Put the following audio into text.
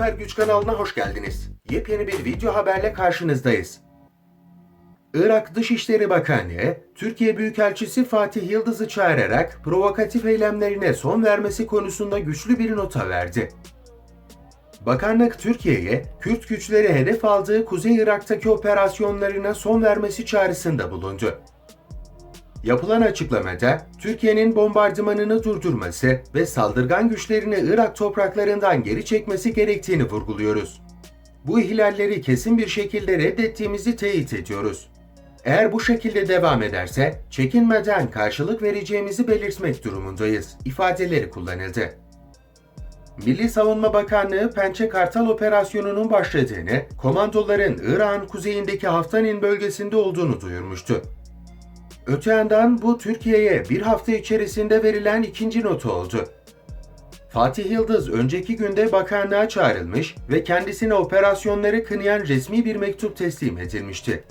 Süper Güç kanalına hoş geldiniz. Yepyeni bir video haberle karşınızdayız. Irak Dışişleri Bakanı, Türkiye Büyükelçisi Fatih Yıldız'ı çağırarak provokatif eylemlerine son vermesi konusunda güçlü bir nota verdi. Bakanlık Türkiye'ye Kürt güçleri hedef aldığı Kuzey Irak'taki operasyonlarına son vermesi çağrısında bulundu. Yapılan açıklamada Türkiye'nin bombardımanını durdurması ve saldırgan güçlerini Irak topraklarından geri çekmesi gerektiğini vurguluyoruz. Bu ihlalleri kesin bir şekilde reddettiğimizi teyit ediyoruz. Eğer bu şekilde devam ederse çekinmeden karşılık vereceğimizi belirtmek durumundayız ifadeleri kullanıldı. Milli Savunma Bakanlığı Pençe Kartal operasyonunun başladığını, komandoların İran kuzeyindeki Haftanin bölgesinde olduğunu duyurmuştu. Öte yandan bu Türkiye'ye bir hafta içerisinde verilen ikinci notu oldu. Fatih Yıldız önceki günde bakanlığa çağrılmış ve kendisine operasyonları kınayan resmi bir mektup teslim edilmişti.